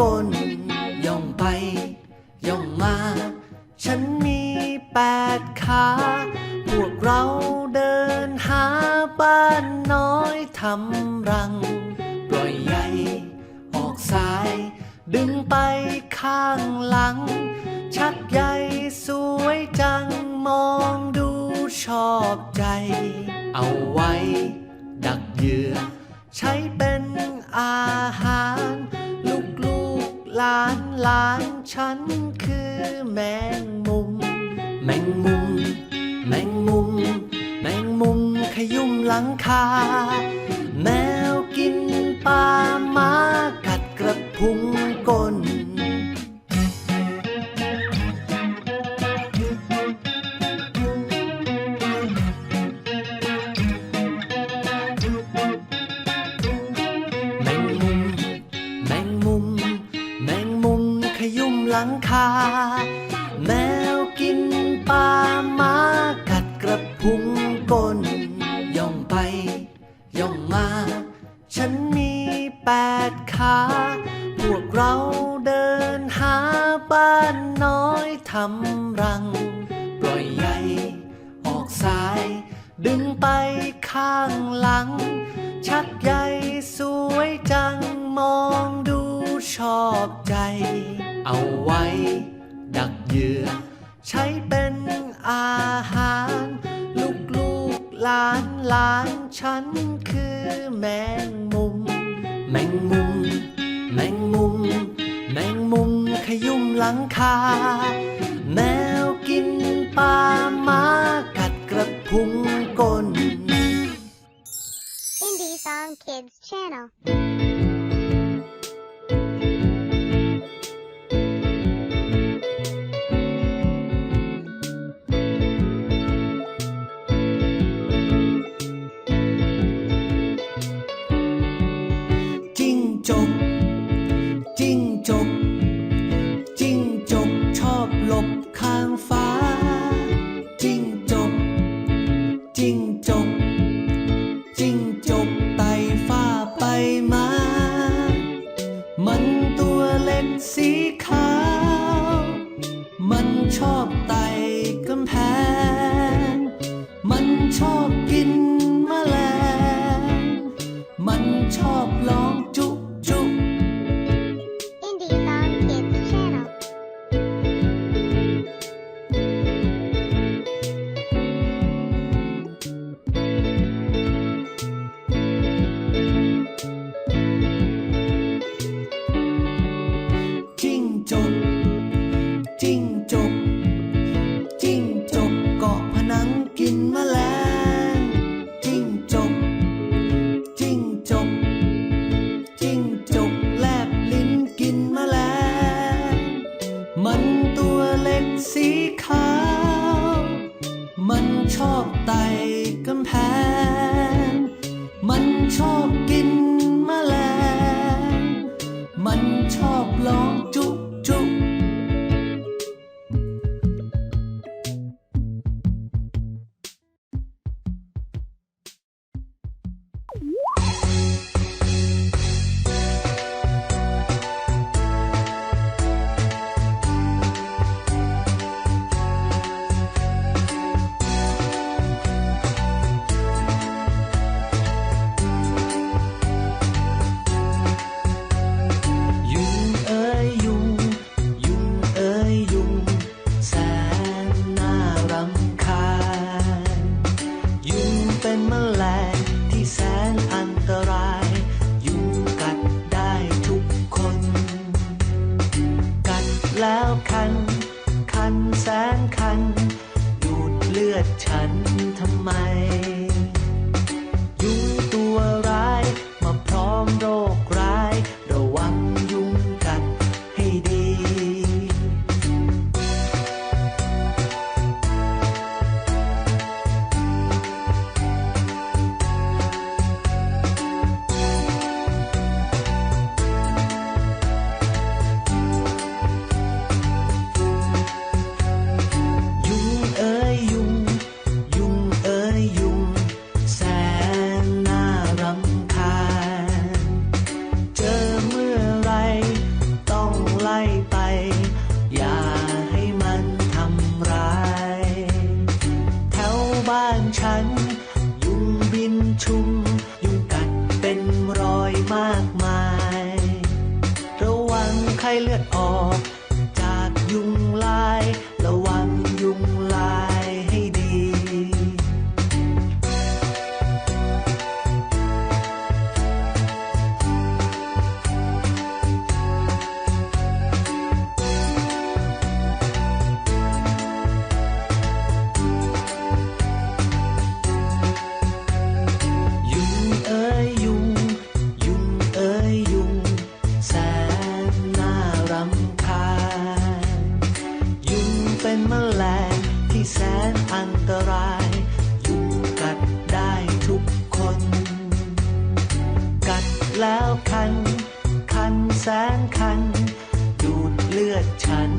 ก้นย่องไป ย่องมา ฉันมีแปดขา พวกเราเดินหาบ้านน้อยทำรัง ปล่อยใยออกซ้าย ดึงไปข้างหลัง ชักใยสวยจังมองดูชอบใจ เอาไว้ ดักเหยื่อ แมงมุม แมงมุม แมงมุม แมงมุมขยุ่มหลังคา แมวกินปลาหมากัดกระพุ้งก้น ก้นย่องไป ย่องมา ฉันมีแปดขา พวกเราเดินหาบ้านน้อยทำรัง ปล่อยใยออกซ้าย ดึงไปข้างหลัง ชักใยสวยจังมองดูชอบใจ เอาไว้ ดักเหยื่อ ใช้เป็นอา ฉันคือแมงมุม แมงมุม แมงมุม แมงมุมขยุ่มหลังคา แมวกินปลาหมากัดกระพุ้งก้น Indie Song Kids channel. จิงจก จิ้งจกชอบหลบข้างฟ้า จิ้งจก จิ้งจก จิ้งจกไต่ฟ้าไปมา มันตัวเล็กสีขาว มันชอบไต่กำแพง มันชอบกินแมลง มันชอบร้อ 开了哦。 ฉัน ดูดเลือดฉัน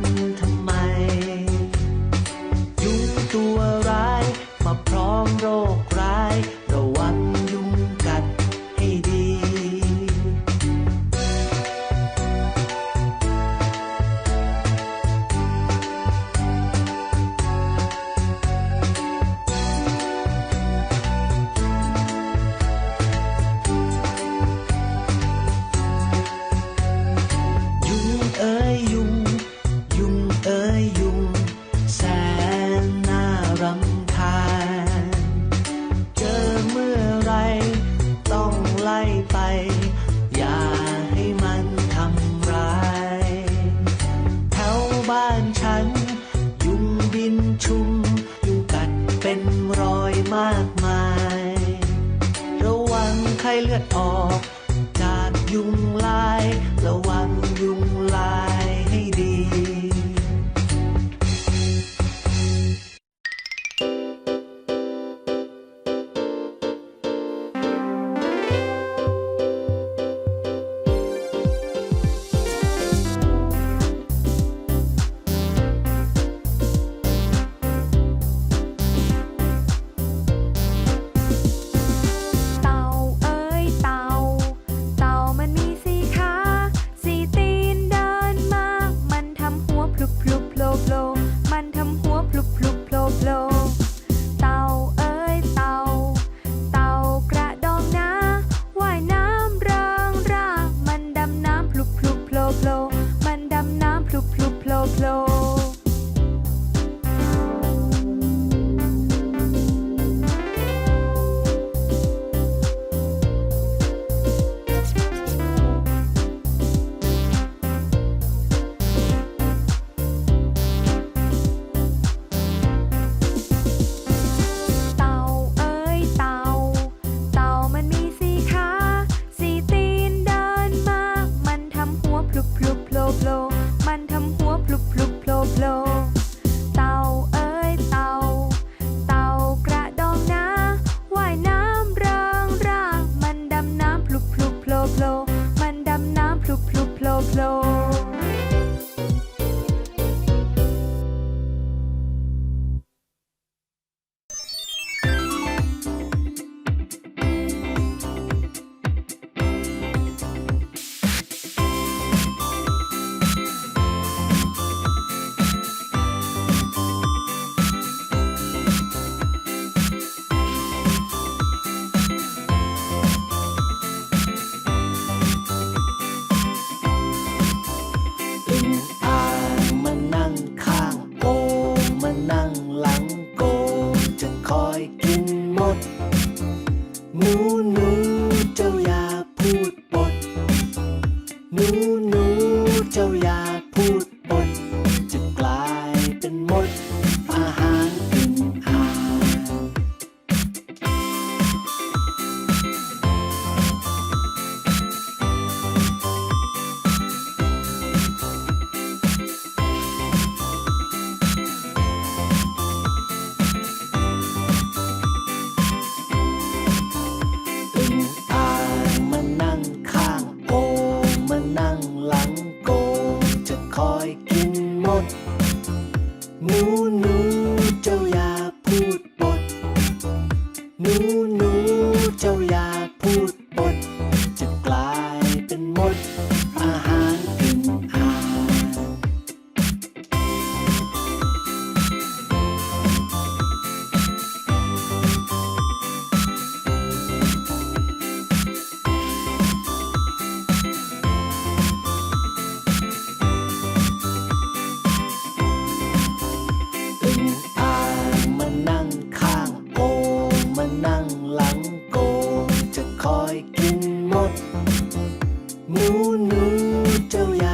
งโกจะคอยกินหมด หนูหนู 重要。